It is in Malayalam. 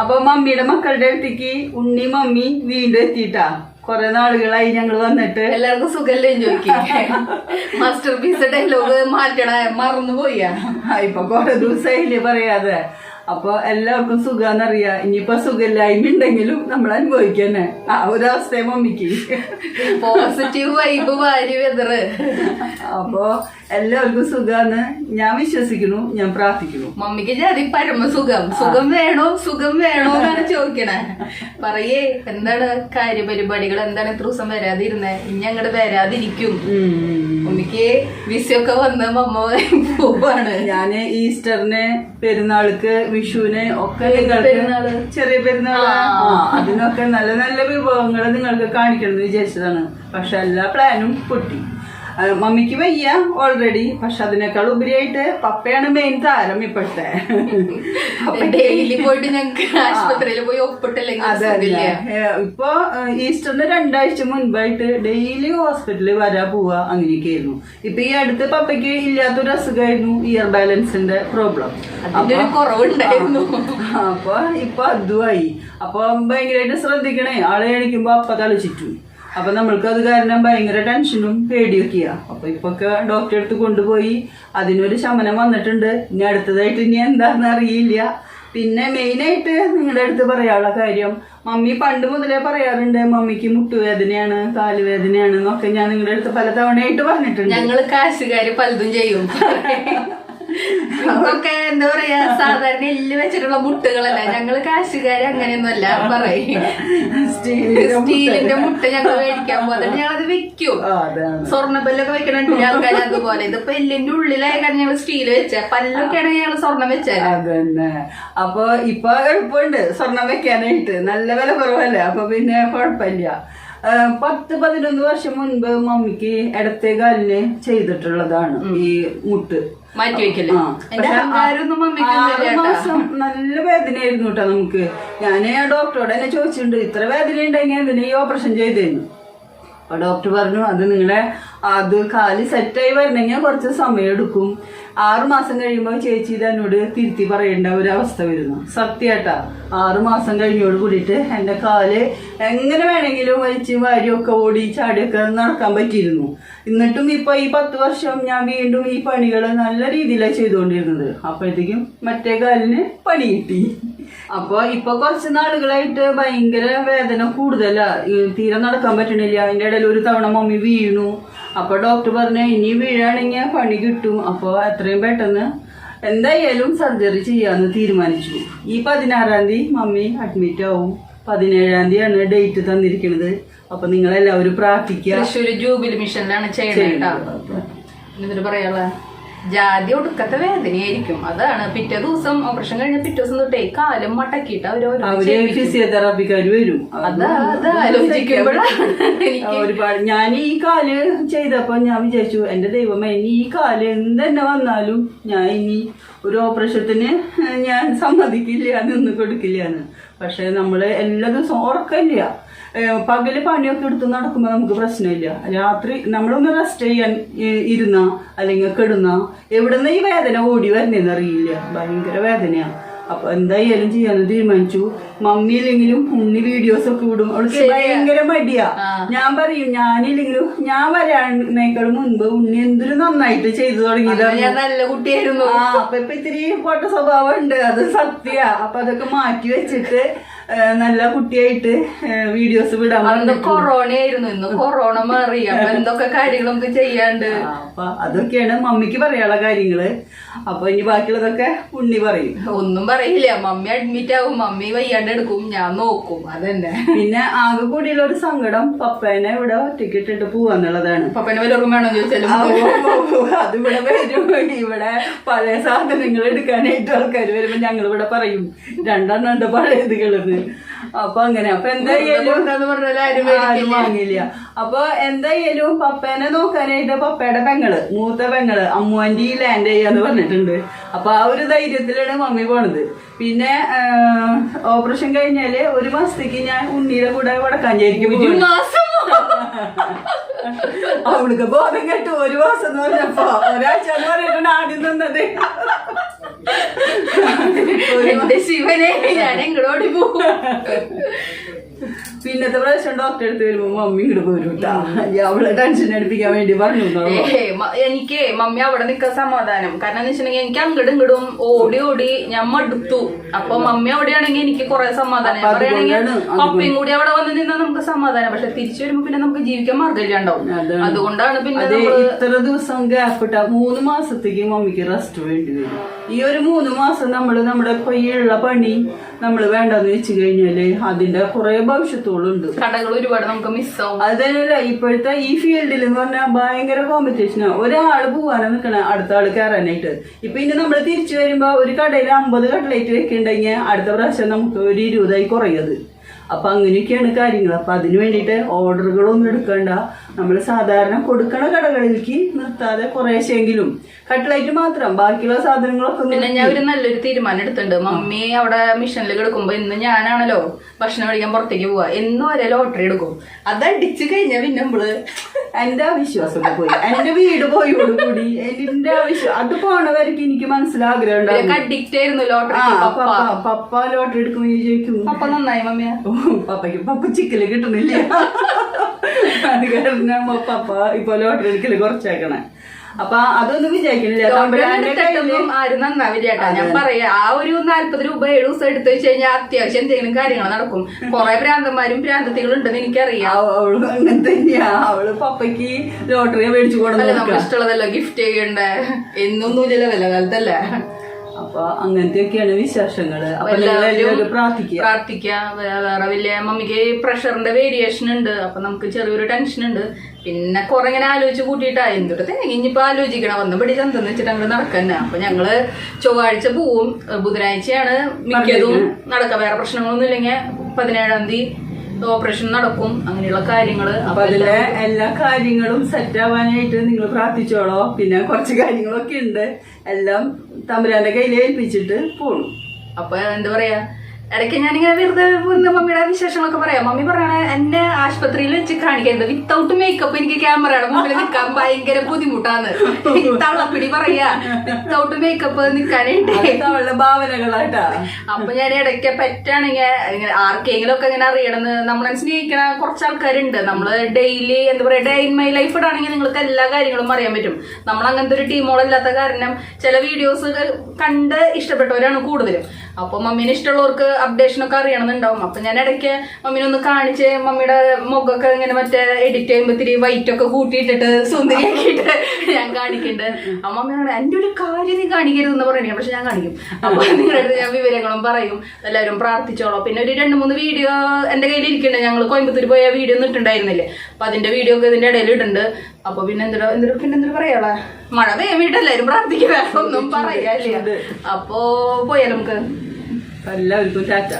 അപ്പൊ മമ്മിയുടെ മക്കളുടെ അടുത്തേക്ക് ഉണ്ണി മമ്മി വീണ്ടും എത്തിയിട്ടാ. കൊറേ നാളുകളായി ഞങ്ങൾ വന്നിട്ട്. എല്ലാവർക്കും സുഖല്ലേ ചോദിക്കും. മാസ്റ്റർ പീസ് ഡയലോഗ് മാറ്റണ മറന്നുപോയാ. പോയി ഇപ്പൊ കൊറേ ദിവസമായില്ലേ പറയാതെ. അപ്പൊ എല്ലാവർക്കും സുഖാന്നറിയാ. ഇനിയിപ്പൊ സുഖമില്ലായ്മ ഉണ്ടെങ്കിലും നമ്മൾ അനുഭവിക്കന്നെ. ആ ഒരു അവസ്ഥയെ മമ്മിക്ക് പോസിറ്റീവ് വൈബ് വാരി വെതറ്. അപ്പൊ എല്ലാവർക്കും സുഖാന്ന് ഞാൻ വിശ്വസിക്കുന്നു ഞാൻ പ്രാർത്ഥിക്കുന്നു. മമ്മിക്ക് ജാതി പരമസുഖം സുഖം. വേണോ? സുഖം വേണോ എന്നാണ് ചോദിക്കണേ. പറയേ എന്താണ് കാര്യപരിപാടികൾ? എന്താണ് ഇത്ര ദിവസം വരാതിരുന്നേ? ഇനി അങ്ങോട്ട് വരാതിരിക്കും. മമ്മിക്ക് വിസയൊക്കെ വന്ന് മമ്മ പോവാണ്. ഞാൻ ഈസ്റ്ററിന് പെരുന്നാൾക്ക് വിഷുവിന് ഒക്കെ നിങ്ങൾക്ക് ചെറിയ പെരുന്നാൾ അതിനൊക്കെ നല്ല നല്ല വിഭവങ്ങൾ നിങ്ങൾക്ക് കാണിക്കണം എന്ന് വിചാരിച്ചതാണ്. പക്ഷെ എല്ലാ പ്ലാനും പൊട്ടി. മമ്മിക്ക് വയ്യ ഓൾറെഡി പക്ഷെ അതിനേക്കാൾ ഉപരിയായിട്ട് പപ്പയാണ് മെയിൻ താരം ഇപ്പോഴത്തെ. ഡെയിലി പോയിട്ട് ഞങ്ങൾക്ക് ആശുപത്രിയിൽ പോയി ഒപ്പിട്ടില്ലെങ്കിൽ ഇപ്പൊ ഈസ്റ്ററിന് രണ്ടാഴ്ച മുൻപായിട്ട് ഡെയിലി ഹോസ്പിറ്റലിൽ വരാ പോവാ അങ്ങനെയൊക്കെ ആയിരുന്നു ഇപ്പൊ ഈ അടുത്ത് പപ്പയ്ക്ക് ഇല്ലാത്തൊരു അസുഖമായിരുന്നു ഇയർ ബാലൻസിന്റെ പ്രോബ്ലം കുറവുണ്ടായിരുന്നു. അപ്പൊ ഇപ്പൊ അതുമായി. അപ്പൊ ഭയങ്കരമായിട്ട് ശ്രദ്ധിക്കണേ. ആളെ എണിക്കുമ്പോ അപ്പ ചുറ്റും അപ്പൊ നമ്മൾക്ക് അത് കാരണം ഭയങ്കര ടെൻഷനും പേടിയൊക്കെയാ. അപ്പൊ ഇപ്പൊക്കെ ഡോക്ടറെ അടുത്ത് കൊണ്ടുപോയി. അതിനൊരു ശമനം വന്നിട്ടുണ്ട്. ഇനി അടുത്തതായിട്ട് ഇനി എന്താന്ന് അറിയില്ല. പിന്നെ മെയിനായിട്ട് നിങ്ങളുടെ അടുത്ത് പറയാനുള്ള കാര്യം മമ്മി പണ്ട് മുതലേ പറയാറുണ്ട് മമ്മിക്ക് മുട്ടുവേദനയാണ് കാലുവേദനയാണ് എന്നൊക്കെ ഞാൻ നിങ്ങളുടെ അടുത്ത് പല തവണയായിട്ട് പറഞ്ഞിട്ടുണ്ട്. ഞങ്ങൾ കാശുകാർ പലതും ചെയ്യും. ഇതൊക്കെ എന്താ പറയാ സാധാരണ എല്ല് വെച്ചിട്ടുള്ള മുട്ടുകളല്ല? ഞങ്ങൾ കാശുകാര് അങ്ങനെയൊന്നുമല്ല പറയും. സ്റ്റീലിന്റെ മുട്ട. ഞങ്ങൾ മേടിക്കാൻ പോകുന്നത് ഞങ്ങളത് വെക്കും. സ്വർണപ്പല്ലൊക്കെ വെക്കണുണ്ട് ആൾക്കാർ അതുപോലെ. ഇതിപ്പോ എല്ലിന്റെ ഉള്ളിലായ കാരണം ഞങ്ങൾ സ്റ്റീൽ വെച്ച. പല്ലൊക്കെ ആണെങ്കിൽ ഞങ്ങൾ സ്വർണം വെച്ചാൽ അതന്നെ. അപ്പൊ ഇപ്പൊ എളുപ്പമുണ്ട് സ്വർണം വെക്കാനായിട്ട്. നല്ല വില കുറവല്ലേ? അപ്പൊ പിന്നെ കുഴപ്പമില്ല. പത്ത് പതിനൊന്ന് വർഷം മുൻപ് മമ്മിക്ക് ഇടത്തെ കാലിന് ചെയ്തിട്ടുള്ളതാണ് ഈ മുട്ട്. മാറ്റി വെക്കൽ മാസം നല്ല വേദനയായിരുന്നു കേട്ടോ നമുക്ക്. ഞാൻ ആ ഡോക്ടറോട് തന്നെ ചോദിച്ചിട്ടുണ്ട് ഇത്ര വേദന ഉണ്ടെങ്കിൽ എന്തിനാ ഈ ഓപ്പറേഷൻ ചെയ്തേന്നു? അപ്പൊ ഡോക്ടർ പറഞ്ഞു അത് നിങ്ങളുടെ അത് കാൽ സെറ്റായി വരണമെങ്കിൽ കുറച്ച് സമയം എടുക്കും. ആറു മാസം കഴിയുമ്പോൾ ചേച്ചി ഇത് എന്നോട് തിരുത്തി പറയേണ്ട ഒരു അവസ്ഥ വരുന്നു. സത്യാട്ടാ ആറു മാസം കഴിഞ്ഞോട് കൂടിയിട്ട് എന്റെ കാൽ എങ്ങനെ വേണമെങ്കിലും വലിച്ച് വാരിയൊക്കെ ഓടി ചാടിയൊക്കെ നടക്കാൻ പറ്റിയിരുന്നു. എന്നിട്ടും ഇപ്പൊ ഈ പത്ത് വർഷം ഞാൻ വീണ്ടും ഈ പണികൾ നല്ല രീതിയിലാണ് ചെയ്തുകൊണ്ടിരുന്നത്. അപ്പോഴത്തേക്കും മറ്റേ കാലിന് പണി കിട്ടി. അപ്പൊ ഇപ്പൊ കുറച്ച് നാളുകളായിട്ട് ഭയങ്കര വേദന കൂടുതലാ. ഈ തീരെ നടക്കാൻ പറ്റണില്ല. അതിന്റെ ഇടയിൽ ഒരു തവണ മമ്മി വീണു. അപ്പൊ ഡോക്ടർ പറഞ്ഞു ഇനി വീഴാണെങ്കിൽ പണി കിട്ടും. അപ്പൊ എത്രയും പെട്ടെന്ന് എന്തായാലും സർജറി ചെയ്യാന്ന് തീരുമാനിച്ചു. ഈ പതിനാറാം തീയതി മമ്മി അഡ്മിറ്റ് ആവും. പതിനേഴാം തീയതിയാണ് ഡേറ്റ് തന്നിരിക്കുന്നത് അപ്പൊ നിങ്ങളെല്ലാവരും പ്രാർത്ഥിക്കുക. തൃശ്ശൂര് ജൂബിലി മിഷനിലാണ് ചെയ്യേണ്ടത് പറയാനുള്ള ജാതി ഒടുക്കത്തെ വേദനയായിരിക്കും. അതാണ് പിറ്റേ ദിവസം ഓപ്പറേഷൻ കഴിഞ്ഞ പിറ്റേ ദിവസം തൊട്ടേ കാലും മടക്കിയിട്ട് അവർ ഫിസിയോതെറാപ്പിക്കാർ വരും. ഒരുപാട്. ഞാൻ ഈ കാൽ ചെയ്തപ്പോ ഞാൻ വിചാരിച്ചു എന്റെ ദൈവമേ ഇനി ഈ കാൽ എന്തെന്നെ വന്നാലും ഞാൻ ഇനി ഒരു ഓപ്പറേഷത്തിന് ഞാൻ സമ്മതിക്കില്ല നിന്ന് കൊടുക്കില്ല എന്ന്. പക്ഷെ നമ്മൾ എല്ലാ ദിവസവും ഏഹ് പകൽ പണിയൊക്കെ എടുത്ത് നടക്കുമ്പോൾ നമുക്ക് പ്രശ്നമില്ല. രാത്രി നമ്മളൊന്ന് റെസ്റ്റ് ചെയ്യാൻ ഇരുന്ന അല്ലെങ്കിൽ കിടന്ന എവിടുന്ന് ഈ വേദന ഓടി വരുന്നതെന്ന് അറിയില്ല. ഭയങ്കര വേദനയാണ് അപ്പൊ എന്തായാലും ചെയ്യാന്ന് തീരുമാനിച്ചു. മമ്മി ഇല്ലെങ്കിലും ഉണ്ണി വീഡിയോസ് ഒക്കെ വിടും അവൾക്ക് ഭയങ്കര മടിയാ. ഞാൻ പറയും ഞാനില്ലെങ്കിലും ഞാൻ വരാനേക്കാളും മുൻപ് ഉണ്ണി എന്തൊരു നന്നായിട്ട് ചെയ്തു തുടങ്ങിയതാണ്. ഞാൻ നല്ല കുട്ടിയായിരുന്നു. ആ അപ്പൊ ഇപ്പൊ ഇത്തിരി പൊട്ട സ്വഭാവം ഉണ്ട്. അത് സത്യ. അപ്പൊ അതൊക്കെ മാറ്റി വെച്ചിട്ട് നല്ല കുട്ടിയായിട്ട് വീഡിയോസ് വിടാൻ കൊറോണ ആയിരുന്നു ഇന്ന് കൊറോണ മാറി. അപ്പൊ എന്തൊക്കെ കാര്യങ്ങൾ നമുക്ക് ചെയ്യാണ്ട് അപ്പൊ അതൊക്കെയാണ് മമ്മിക്ക് പറയാനുള്ള കാര്യങ്ങൾ. അപ്പൊ ഇനി ബാക്കിയുള്ളതൊക്കെ ഉണ്ണി പറയും. ഒന്നും പറയില്ല. മമ്മി അഡ്മിറ്റ് ആവും. മമ്മി വയ്യാണ്ട് എടുക്കും. ഞാൻ നോക്കും. അതന്നെ. പിന്നെ ആകെ കൂടിയുള്ള ഒരു സങ്കടം പപ്പേനെ ഇവിടെ ഒറ്റയ്ക്ക് ഇട്ടിട്ട് പോവാന്നുള്ളതാണ്. പപ്പനെ വല്ലവർക്കും വേണോ ചോദിച്ചാലും? ആ, ഓ, ഓ, ഓ, അതിവിടെ വരും. ഇവിടെ പഴയ സാധനങ്ങൾ എടുക്കാനായിട്ട് ആൾക്കാർ വരുമ്പോ ഞങ്ങൾ ഇവിടെ പറയും. രണ്ടെണ്ണം ഉണ്ട് പഴയതുകളെന്ന്. അപ്പൊ അങ്ങനെ അപ്പൊ എന്തായാലും വാങ്ങില്ല അപ്പൊ എന്തായാലും പപ്പേനെ നോക്കാനായിട്ട് പപ്പയുടെ പെങ്ങൾ മൂത്ത പെങ്ങൾ അമ്മുവാന്റി ലാൻഡ് ചെയ്യാന്ന് പറഞ്ഞിട്ടുണ്ട്. അപ്പൊ ആ ഒരു ധൈര്യത്തിലാണ് മമ്മി പോണത്. പിന്നെ ഓപ്പറേഷൻ കഴിഞ്ഞാൽ ഒരു മാസത്തേക്ക് ഞാൻ ഉണ്ണിയുടെ കൂടെ വടക്കാഞ്ചേരിക്ക് ചേരിക്കും പോകും അവൾക്ക് ബോധം കെട്ടു ഒരു മാസം എന്ന് പറഞ്ഞപ്പോ ഒരാഴ്ച എന്ന് പറഞ്ഞിട്ടുണ്ട് ആദ്യം നിന്നത്. എന്റെ ശിവനെ ഞാൻ എങ്ങോട്ട് പോകും പിന്നത്തെ പ്രാവശ്യം ഡോക്ടറെ അടുത്ത് വരുമ്പോ മമ്മി ഇങ്ങോട്ട് പോരും അവളെ ടെൻഷൻ അടുപ്പിക്കാൻ വേണ്ടി പറഞ്ഞു എനിക്ക് മമ്മി അവിടെ നിൽക്കാൻ സമാധാനം. കാരണം എന്ന് വെച്ചിട്ടുണ്ടെങ്കിൽ എനിക്ക് അങ്ങടും ഇങ്ങടും ഓടി ഓടി ഞാൻ മടുത്തു. അപ്പൊ മമ്മി അവിടെയാണെങ്കിൽ എനിക്ക് കുറെ സമാധാനം. പറയുകയാണെങ്കിൽ പപ്പയും കൂടി അവിടെ വന്ന് നിന്നാൽ നമുക്ക് സമാധാനം. പക്ഷെ തിരിച്ചു വരുമ്പോ പിന്നെ നമുക്ക് ജീവിക്കാൻ മാർഗമില്ലാണ്ടാവും അതാണ്. അതുകൊണ്ടാണ് പിന്നെ ഇത്ര ദിവസം ഗ്യാപ്പ് ഇട്ട മൂന്ന് മാസത്തേക്ക് മമ്മിക്ക് റെസ്റ്റ് വേണ്ടി വരും. ഈ ഒരു മൂന്ന് മാസം നമ്മൾ നമ്മുടെ കൊയ്യുള്ള പണി നമ്മൾ വേണ്ടെന്ന് വെച്ച് കഴിഞ്ഞാൽ അതിന്റെ കുറെ ഭവിഷ്യത്തുകളുണ്ട് കടകൾ ഒരുപാട് നമുക്ക് മിസ്സാവും അതല്ല ഇപ്പോഴത്തെ ഈ ഫീൽഡിൽ എന്ന് പറഞ്ഞാൽ ഭയങ്കര കോമ്പറ്റീഷനാണ് ഒരാൾ പോവാനാ നിൽക്കണ അടുത്ത ആൾ കയറാനായിട്ട് ഇപ്പൊ ഇനി നമ്മൾ തിരിച്ചു വരുമ്പോ ഒരു കടയിൽ അമ്പത് കട്ട്ലേറ്റ് വെക്കുന്നുണ്ടെങ്കിൽ അടുത്ത പ്രാവശ്യം നമുക്ക് ഒരു ഇരുപതായി കുറയത്. അപ്പൊ അങ്ങനെയൊക്കെയാണ് കാര്യങ്ങൾ അപ്പൊ അതിനു വേണ്ടിയിട്ട് ഓർഡറുകളൊന്നും എടുക്കണ്ട. നമ്മൾ സാധാരണ കൊടുക്കണ കടകളിലേക്ക് നിർത്താതെ കുറേശ്ശെങ്കിലും കട്ട്ലേറ്റ് മാത്രം. ബാക്കിയുള്ള സാധനങ്ങളൊക്കെ പിന്നെ ഞാൻ ഒരു നല്ലൊരു തീരുമാനം എടുത്തിട്ടുണ്ട്. മമ്മി അവിടെ മിഷനിൽ കിടക്കുമ്പോ ഇന്ന് ഞാനാണല്ലോ ഭക്ഷണം കഴിക്കാൻ പുറത്തേക്ക് പോവാ. എന്നും ഒരേ ലോട്ടറി എടുക്കും. അതടിച്ചു കഴിഞ്ഞാ പിന്നെ നമ്മൾ എന്റെ അവിശ്വാസം പോയി. എന്റെ വീട് പോയോട് കൂടി എന്റെ അവിശ്വാസം അത് പോണവർക്ക് എനിക്ക് മനസ്സിലാഗ്രഹം അഡിക്റ്റ് ആയിരുന്നു ലോട്ടറി പപ്പ. ലോട്ടറി എടുക്കുമ്പോ ചോദിക്കും പപ്പ നന്നായി മമ്മിയ. പപ്പയ്ക്ക് പപ്പ ചിക്കൽ കിട്ടുന്നില്ല അത് കാരണം പപ്പ ഇപ്പൊ ലോട്ടറി എടുക്കൽ കുറച്ചേക്കണേ. അപ്പൊ അതൊന്നും വിചാരിക്കുന്നില്ല. ആരും നന്നാവില്ല ചേട്ടാ ഞാൻ പറയാ ആ ഒരു നാല്പത് രൂപ ഏഴു ദിവസം എടുത്തു വെച്ച് കഴിഞ്ഞാൽ അത്യാവശ്യം എന്തെങ്കിലും കാര്യങ്ങൾ നടക്കും. കൊറേ ഭ്രാന്തന്മാരും ഭ്രാന്തത്തികളും ഉണ്ടെന്ന് എനിക്കറിയാം. അവ- അവൾ അങ്ങനെ തന്നെയാ. അവൾ പപ്പയ്ക്ക് ലോട്ടറി മേടിച്ചു അല്ല നമുക്ക് ഇഷ്ടമുള്ളതല്ലോ? ഗിഫ്റ്റ് ചെയ്യണ്ടേ? എന്നൊന്നും ഇല്ല വില കാലത്തല്ലേ? അപ്പൊ അങ്ങനത്തെയൊക്കെയാണ് വിശേഷങ്ങൾ. പ്രാർത്ഥിക്കാം പ്രാർത്ഥിക്കുക. വേറെ വലിയ മമ്മിക്ക് പ്രഷറിന്റെ വേരിയേഷൻ ഉണ്ട്. അപ്പൊ നമുക്ക് ചെറിയൊരു ടെൻഷൻ ഉണ്ട്. പിന്നെ കുറെ ഇങ്ങനെ ആലോചിച്ച് കൂട്ടിയിട്ടാ. എന്തൊട്ട് തേങ്ങ ഇനിയിപ്പോ ആലോചിക്കണം. വന്ന് പിടി ചന്തെന്ന് വെച്ചിട്ട് അങ്ങോട്ട് നടക്കന്നെ. അപ്പൊ ഞങ്ങൾ ചൊവ്വാഴ്ച പോവും. ബുധനാഴ്ചയാണ് മിക്കതും നടക്കുക വേറെ പ്രശ്നങ്ങളൊന്നും ഇല്ലെങ്കിൽ പതിനേഴാം തീയതി ഓപ്പറേഷൻ നടക്കും. അങ്ങനെയുള്ള കാര്യങ്ങൾ. അപ്പൊ അതിലെ എല്ലാ കാര്യങ്ങളും സെറ്റ് ആവാനായിട്ട് നിങ്ങൾ പ്രാർത്ഥിച്ചോളോ. പിന്നെ കുറച്ച് കാര്യങ്ങളൊക്കെ ഉണ്ട്. എല്ലാം തമ്പുരാന്റെ കയ്യിൽ ഏൽപ്പിച്ചിട്ട് പോണു. അപ്പൊ എന്താ പറയാ? ഇടയ്ക്ക് ഞാനിങ്ങനെ വെറുതെ ഒന്ന് മമ്മിയുടെ വിശേഷങ്ങളൊക്കെ പറയാം. മമ്മി പറയണ എന്നെ ആശുപത്രിയിൽ വെച്ച് കാണിക്കരുത്. വിത്തൗട്ട് മേക്കപ്പ് എനിക്ക് ക്യാമറയുടെ മുമ്പിൽ നിൽക്കാൻ ഭയങ്കര ബുദ്ധിമുട്ടാണ്. തള്ളപ്പിടി പറയാ. വിത്തൗട്ട് മേക്കപ്പ് നിൽക്കാനായിട്ട്. അവളുടെ ഭാവനകളായിട്ടാ. അപ്പൊ ഞാൻ ഇടയ്ക്ക് പറ്റാണെങ്കിൽ ഇങ്ങനെ ആർക്കെങ്കിലും ഒക്കെ ഇങ്ങനെ അറിയണമെന്ന് നമ്മളെ സ്നേഹിക്കണ കുറച്ച് ആൾക്കാരുണ്ട്. നമ്മൾ ഡെയിലി എന്താ പറയാ ഡേ ഇൻ മൈ ലൈഫ് ഇടാണെങ്കിൽ നിങ്ങൾക്ക് എല്ലാ കാര്യങ്ങളും അറിയാൻ പറ്റും. നമ്മൾ അങ്ങനത്തെ ഒരു ടീമോളല്ലാത്ത കാരണം ചില വീഡിയോസ് കണ്ട് ഇഷ്ടപ്പെട്ടവരാണ് കൂടുതലും. അപ്പൊ മമ്മീനെ ഇഷ്ടമുള്ളവർക്ക് അപ്ഡേഷൻ ഒക്കെ അറിയണമെന്നുണ്ടാവും. അപ്പൊ ഞാൻ ഇടയ്ക്ക് മമ്മീനെ ഒന്ന് കാണിച്ച് മമ്മിയുടെ മുഖമൊക്കെ ഇങ്ങനെ മറ്റേ എഡിറ്റ് ചെയ്യുമ്പോ ഇത്തിരി വൈറ്റ് ഒക്കെ കൂട്ടിയിട്ടിട്ട് സുന്ദരിയാക്കിയിട്ട് ഞാൻ കാണിക്കുന്നുണ്ട് അമ്മ പറഞ്ഞു എന്റെ ഒരു കാര്യം നീ കാണിക്കരുത് എന്ന് പറയണേ. പക്ഷെ ഞാൻ കാണിക്കും. അപ്പൊ നിങ്ങളുടെ ഞാൻ വിവരങ്ങളും പറയും. എല്ലാവരും പ്രാർത്ഥിച്ചോളോ. പിന്നെ ഒരു രണ്ട് മൂന്ന് വീഡിയോ എന്റെ കയ്യിൽ ഇരിക്കുന്നുണ്ട്. ഞങ്ങൾ കോയമ്പത്തൂർ പോയ വീഡിയോ ഒന്നും ഇട്ടുണ്ടായിരുന്നില്ലേ അപ്പൊ അതിന്റെ വീഡിയോ ഒക്കെ ഇതിന്റെ ഇടയിൽ ഇടുന്നുണ്ട്. അപ്പൊ പിന്നെ എന്തോ എന്തോ പിന്നെ എന്തോ പറയാളെ? മഴ എല്ലാവരും പ്രാർത്ഥിക്കുക. ഒന്നും പറയാ അപ്പോ പോയാലും നമുക്ക്? എല്ലാവർക്കും ടാറ്റ